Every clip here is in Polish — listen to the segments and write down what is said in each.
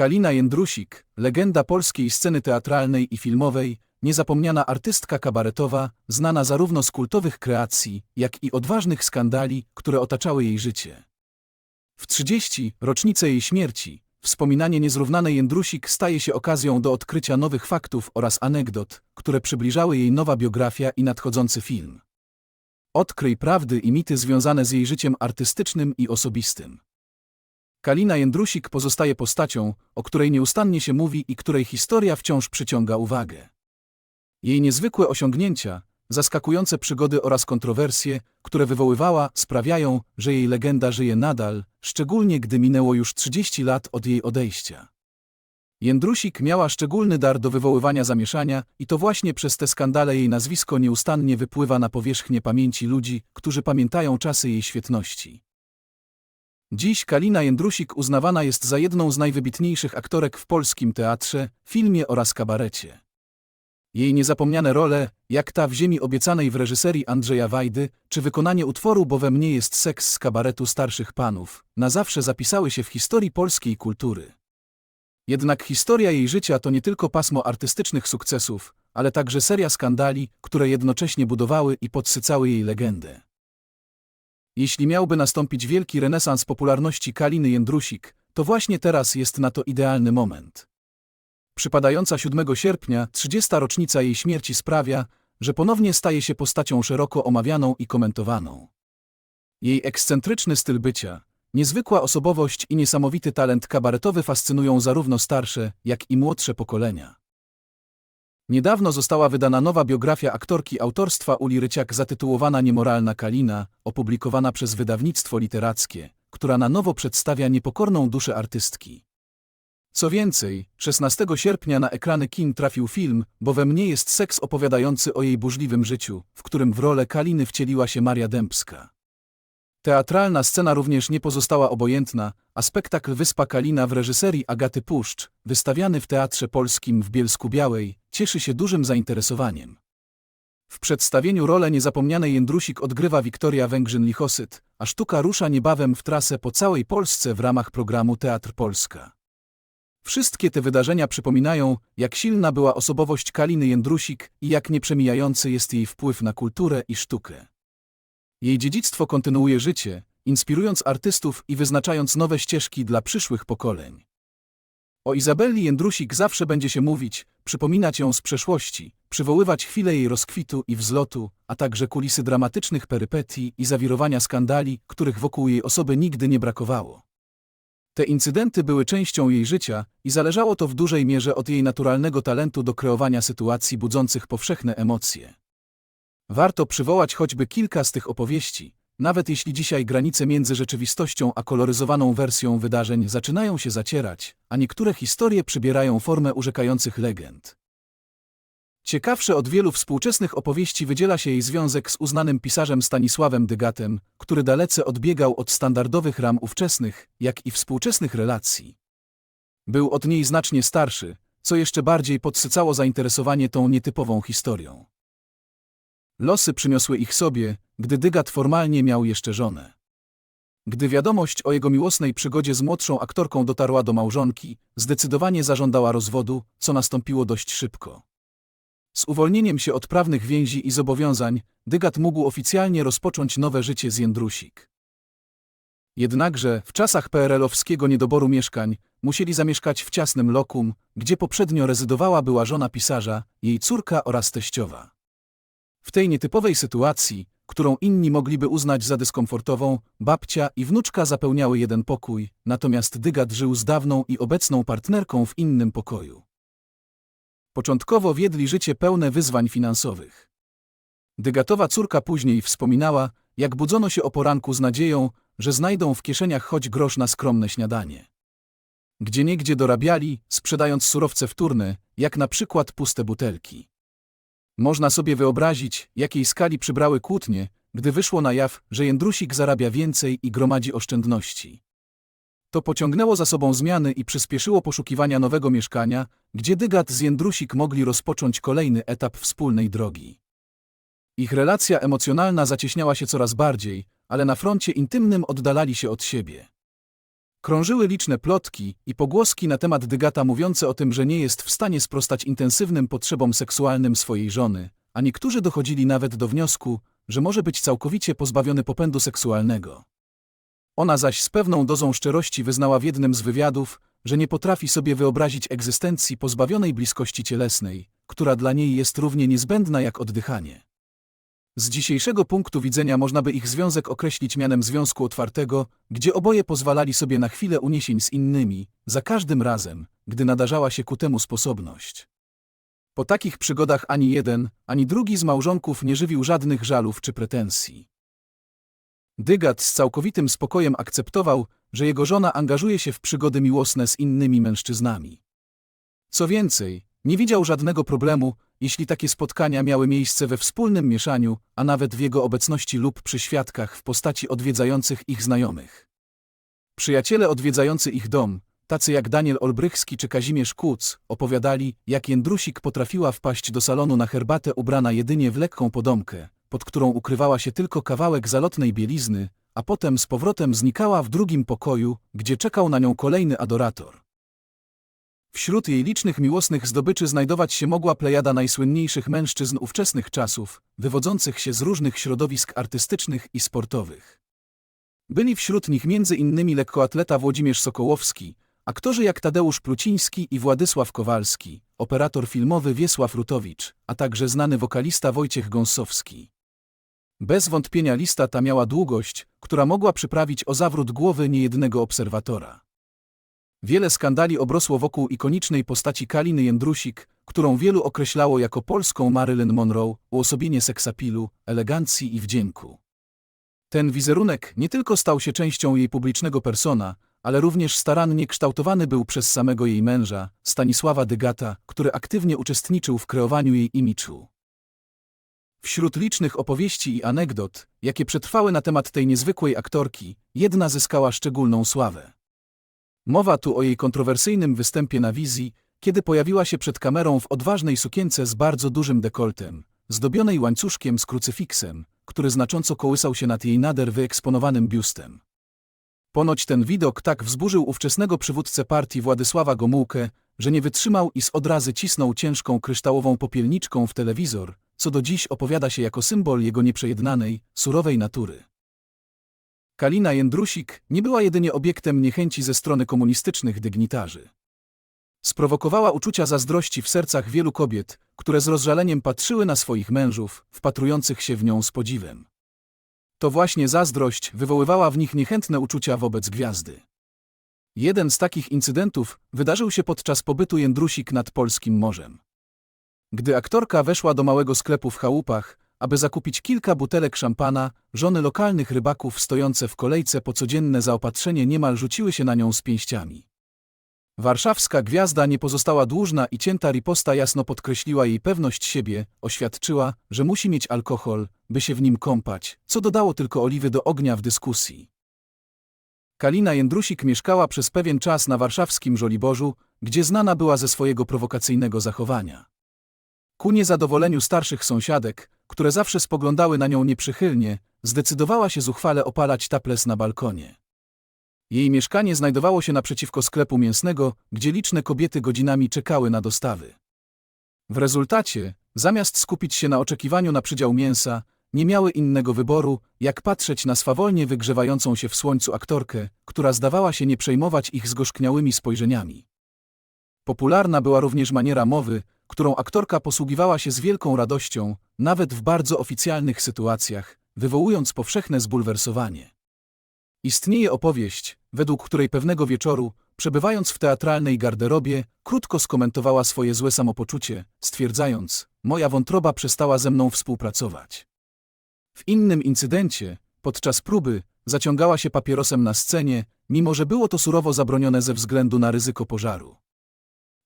Kalina Jędrusik, legenda polskiej sceny teatralnej i filmowej, niezapomniana artystka kabaretowa, znana zarówno z kultowych kreacji, jak i odważnych skandali, które otaczały jej życie. W 30. rocznicę jej śmierci, wspominanie niezrównanej Jędrusik staje się okazją do odkrycia nowych faktów oraz anegdot, które przybliżały jej nowa biografia i nadchodzący film. Odkryj prawdy i mity związane z jej życiem artystycznym i osobistym. Kalina Jędrusik pozostaje postacią, o której nieustannie się mówi i której historia wciąż przyciąga uwagę. Jej niezwykłe osiągnięcia, zaskakujące przygody oraz kontrowersje, które wywoływała, sprawiają, że jej legenda żyje nadal, szczególnie gdy minęło już 30 lat od jej odejścia. Jędrusik miała szczególny dar do wywoływania zamieszania i to właśnie przez te skandale jej nazwisko nieustannie wypływa na powierzchnię pamięci ludzi, którzy pamiętają czasy jej świetności. Dziś Kalina Jędrusik uznawana jest za jedną z najwybitniejszych aktorek w polskim teatrze, filmie oraz kabarecie. Jej niezapomniane role, jak ta w Ziemi obiecanej w reżyserii Andrzeja Wajdy, czy wykonanie utworu Bo we mnie jest seks z kabaretu starszych panów, na zawsze zapisały się w historii polskiej kultury. Jednak historia jej życia to nie tylko pasmo artystycznych sukcesów, ale także seria skandali, które jednocześnie budowały i podsycały jej legendę. Jeśli miałby nastąpić wielki renesans popularności Kaliny Jędrusik, to właśnie teraz jest na to idealny moment. Przypadająca 7 sierpnia, 30. rocznica jej śmierci sprawia, że ponownie staje się postacią szeroko omawianą i komentowaną. Jej ekscentryczny styl bycia, niezwykła osobowość i niesamowity talent kabaretowy fascynują zarówno starsze, jak i młodsze pokolenia. Niedawno została wydana nowa biografia aktorki autorstwa Uli Ryciak zatytułowana Niemoralna Kalina, opublikowana przez wydawnictwo literackie, która na nowo przedstawia niepokorną duszę artystki. Co więcej, 16 sierpnia na ekrany kin trafił film, bo we mnie jest seks opowiadający o jej burzliwym życiu, w którym w rolę Kaliny wcieliła się Maria Dębska. Teatralna scena również nie pozostała obojętna, a spektakl Wyspa Kalina w reżyserii Agaty Puszcz, wystawiany w Teatrze Polskim w Bielsku Białej, cieszy się dużym zainteresowaniem. W przedstawieniu rolę niezapomnianej Jędrusik odgrywa Wiktoria Węgrzyn-Lichosyt, a sztuka rusza niebawem w trasę po całej Polsce w ramach programu Teatr Polska. Wszystkie te wydarzenia przypominają, jak silna była osobowość Kaliny Jędrusik i jak nieprzemijający jest jej wpływ na kulturę i sztukę. Jej dziedzictwo kontynuuje życie, inspirując artystów i wyznaczając nowe ścieżki dla przyszłych pokoleń. O Izabelli Jędrusik zawsze będzie się mówić, przypominać ją z przeszłości, przywoływać chwile jej rozkwitu i wzlotu, a także kulisy dramatycznych perypetii i zawirowania skandali, których wokół jej osoby nigdy nie brakowało. Te incydenty były częścią jej życia i zależało to w dużej mierze od jej naturalnego talentu do kreowania sytuacji budzących powszechne emocje. Warto przywołać choćby kilka z tych opowieści, nawet jeśli dzisiaj granice między rzeczywistością a koloryzowaną wersją wydarzeń zaczynają się zacierać, a niektóre historie przybierają formę urzekających legend. Ciekawsze od wielu współczesnych opowieści wydziela się jej związek z uznanym pisarzem Stanisławem Dygatem, który dalece odbiegał od standardowych ram ówczesnych, jak i współczesnych relacji. Był od niej znacznie starszy, co jeszcze bardziej podsycało zainteresowanie tą nietypową historią. Losy przyniosły ich sobie, gdy Dygat formalnie miał jeszcze żonę. Gdy wiadomość o jego miłosnej przygodzie z młodszą aktorką dotarła do małżonki, zdecydowanie zażądała rozwodu, co nastąpiło dość szybko. Z uwolnieniem się od prawnych więzi i zobowiązań, Dygat mógł oficjalnie rozpocząć nowe życie z Jędrusik. Jednakże, w czasach PRL-owskiego niedoboru mieszkań, musieli zamieszkać w ciasnym lokum, gdzie poprzednio rezydowała była żona pisarza, jej córka oraz teściowa. W tej nietypowej sytuacji, którą inni mogliby uznać za dyskomfortową, babcia i wnuczka zapełniały jeden pokój, natomiast Dygat żył z dawną i obecną partnerką w innym pokoju. Początkowo wiedli życie pełne wyzwań finansowych. Dygatowa córka później wspominała, jak budzono się o poranku z nadzieją, że znajdą w kieszeniach choć grosz na skromne śniadanie. Gdzieniegdzie dorabiali, sprzedając surowce wtórne, jak na przykład puste butelki. Można sobie wyobrazić, jakiej skali przybrały kłótnie, gdy wyszło na jaw, że Jędrusik zarabia więcej i gromadzi oszczędności. To pociągnęło za sobą zmiany i przyspieszyło poszukiwania nowego mieszkania, gdzie Dygat z Jędrusik mogli rozpocząć kolejny etap wspólnej drogi. Ich relacja emocjonalna zacieśniała się coraz bardziej, ale na froncie intymnym oddalali się od siebie. Krążyły liczne plotki i pogłoski na temat Dygata mówiące o tym, że nie jest w stanie sprostać intensywnym potrzebom seksualnym swojej żony, a niektórzy dochodzili nawet do wniosku, że może być całkowicie pozbawiony popędu seksualnego. Ona zaś z pewną dozą szczerości wyznała w jednym z wywiadów, że nie potrafi sobie wyobrazić egzystencji pozbawionej bliskości cielesnej, która dla niej jest równie niezbędna jak oddychanie. Z dzisiejszego punktu widzenia można by ich związek określić mianem związku otwartego, gdzie oboje pozwalali sobie na chwilę uniesień z innymi, za każdym razem, gdy nadarzała się ku temu sposobność. Po takich przygodach ani jeden, ani drugi z małżonków nie żywił żadnych żalów czy pretensji. Dygat z całkowitym spokojem akceptował, że jego żona angażuje się w przygody miłosne z innymi mężczyznami. Co więcej, nie widział żadnego problemu, jeśli takie spotkania miały miejsce we wspólnym mieszaniu, a nawet w jego obecności lub przy świadkach w postaci odwiedzających ich znajomych. Przyjaciele odwiedzający ich dom, tacy jak Daniel Olbrychski czy Kazimierz Kuc, opowiadali, jak Jędrusik potrafiła wpaść do salonu na herbatę ubrana jedynie w lekką podomkę, pod którą ukrywała się tylko kawałek zalotnej bielizny, a potem z powrotem znikała w drugim pokoju, gdzie czekał na nią kolejny adorator. Wśród jej licznych miłosnych zdobyczy znajdować się mogła plejada najsłynniejszych mężczyzn ówczesnych czasów, wywodzących się z różnych środowisk artystycznych i sportowych. Byli wśród nich innymi lekkoatleta Włodzimierz Sokołowski, aktorzy jak Tadeusz Pluciński i Władysław Kowalski, operator filmowy Wiesław Rutowicz, a także znany wokalista Wojciech Gąsowski. Bez wątpienia lista ta miała długość, która mogła przyprawić o zawrót głowy niejednego obserwatora. Wiele skandali obrosło wokół ikonicznej postaci Kaliny Jędrusik, którą wielu określało jako polską Marilyn Monroe, uosobienie seksapilu, elegancji i wdzięku. Ten wizerunek nie tylko stał się częścią jej publicznego persona, ale również starannie kształtowany był przez samego jej męża, Stanisława Dygata, który aktywnie uczestniczył w kreowaniu jej imidżu. Wśród licznych opowieści i anegdot, jakie przetrwały na temat tej niezwykłej aktorki, jedna zyskała szczególną sławę. Mowa tu o jej kontrowersyjnym występie na wizji, kiedy pojawiła się przed kamerą w odważnej sukience z bardzo dużym dekoltem, zdobionej łańcuszkiem z krucyfiksem, który znacząco kołysał się nad jej nader wyeksponowanym biustem. Ponoć ten widok tak wzburzył ówczesnego przywódcę partii Władysława Gomułkę, że nie wytrzymał i z odrazy cisnął ciężką kryształową popielniczką w telewizor, co do dziś opowiada się jako symbol jego nieprzejednanej, surowej natury. Kalina Jędrusik nie była jedynie obiektem niechęci ze strony komunistycznych dygnitarzy. Sprowokowała uczucia zazdrości w sercach wielu kobiet, które z rozżaleniem patrzyły na swoich mężów, wpatrujących się w nią z podziwem. To właśnie zazdrość wywoływała w nich niechętne uczucia wobec gwiazdy. Jeden z takich incydentów wydarzył się podczas pobytu Jędrusik nad polskim morzem. Gdy aktorka weszła do małego sklepu w chałupach, aby zakupić kilka butelek szampana, żony lokalnych rybaków stojące w kolejce po codzienne zaopatrzenie niemal rzuciły się na nią z pięściami. Warszawska gwiazda nie pozostała dłużna i cięta riposta jasno podkreśliła jej pewność siebie, oświadczyła, że musi mieć alkohol, by się w nim kąpać, co dodało tylko oliwy do ognia w dyskusji. Kalina Jędrusik mieszkała przez pewien czas na warszawskim Żoliborzu, gdzie znana była ze swojego prowokacyjnego zachowania. Ku niezadowoleniu starszych sąsiadek, które zawsze spoglądały na nią nieprzychylnie, zdecydowała się zuchwale opalać taples na balkonie. Jej mieszkanie znajdowało się naprzeciwko sklepu mięsnego, gdzie liczne kobiety godzinami czekały na dostawy. W rezultacie, zamiast skupić się na oczekiwaniu na przydział mięsa, nie miały innego wyboru, jak patrzeć na swawolnie wygrzewającą się w słońcu aktorkę, która zdawała się nie przejmować ich zgorzkniałymi spojrzeniami. Popularna była również maniera mowy, którą aktorka posługiwała się z wielką radością, nawet w bardzo oficjalnych sytuacjach, wywołując powszechne zbulwersowanie. Istnieje opowieść, według której pewnego wieczoru, przebywając w teatralnej garderobie, krótko skomentowała swoje złe samopoczucie, stwierdzając: Moja wątroba przestała ze mną współpracować. W innym incydencie, podczas próby, zaciągała się papierosem na scenie, mimo że było to surowo zabronione ze względu na ryzyko pożaru.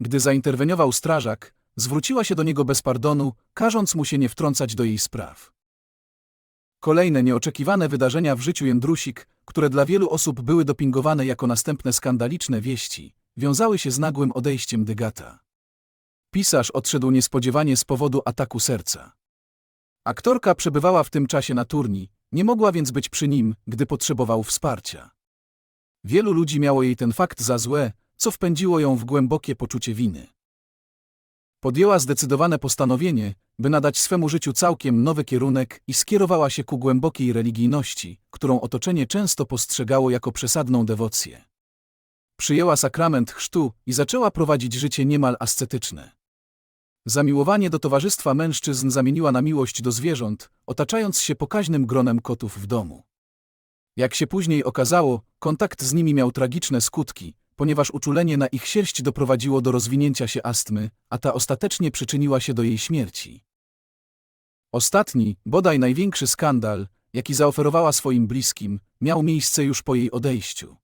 Gdy zainterweniował strażak, zwróciła się do niego bez pardonu, każąc mu się nie wtrącać do jej spraw. Kolejne nieoczekiwane wydarzenia w życiu Jędrusik, które dla wielu osób były dopingowane jako następne skandaliczne wieści, wiązały się z nagłym odejściem Dygata. Pisarz odszedł niespodziewanie z powodu ataku serca. Aktorka przebywała w tym czasie na turni, nie mogła więc być przy nim, gdy potrzebował wsparcia. Wielu ludzi miało jej ten fakt za złe, co wpędziło ją w głębokie poczucie winy. Podjęła zdecydowane postanowienie, by nadać swemu życiu całkiem nowy kierunek i skierowała się ku głębokiej religijności, którą otoczenie często postrzegało jako przesadną dewocję. Przyjęła sakrament chrztu i zaczęła prowadzić życie niemal ascetyczne. Zamiłowanie do towarzystwa mężczyzn zamieniła na miłość do zwierząt, otaczając się pokaźnym gronem kotów w domu. Jak się później okazało, kontakt z nimi miał tragiczne skutki, ponieważ uczulenie na ich sierść doprowadziło do rozwinięcia się astmy, a ta ostatecznie przyczyniła się do jej śmierci. Ostatni, bodaj największy skandal, jaki zaoferowała swoim bliskim, miał miejsce już po jej odejściu.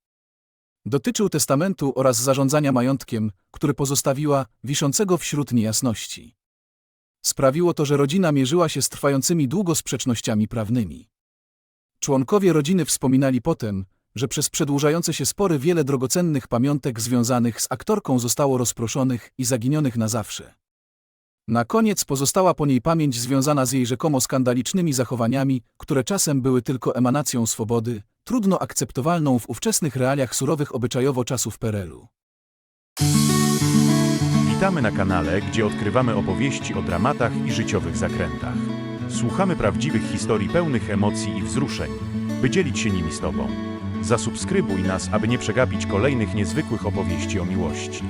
Dotyczył testamentu oraz zarządzania majątkiem, który pozostawiła, wiszącego wśród niejasności. Sprawiło to, że rodzina mierzyła się z trwającymi długo sprzecznościami prawnymi. Członkowie rodziny wspominali potem, że przez przedłużające się spory wiele drogocennych pamiątek związanych z aktorką zostało rozproszonych i zaginionych na zawsze. Na koniec pozostała po niej pamięć związana z jej rzekomo skandalicznymi zachowaniami, które czasem były tylko emanacją swobody, trudno akceptowalną w ówczesnych realiach surowych obyczajowo czasów PRL-u. Witamy na kanale, gdzie odkrywamy opowieści o dramatach i życiowych zakrętach. Słuchamy prawdziwych historii pełnych emocji i wzruszeń, by dzielić się nimi z Tobą. Zasubskrybuj nas, aby nie przegapić kolejnych niezwykłych opowieści o miłości.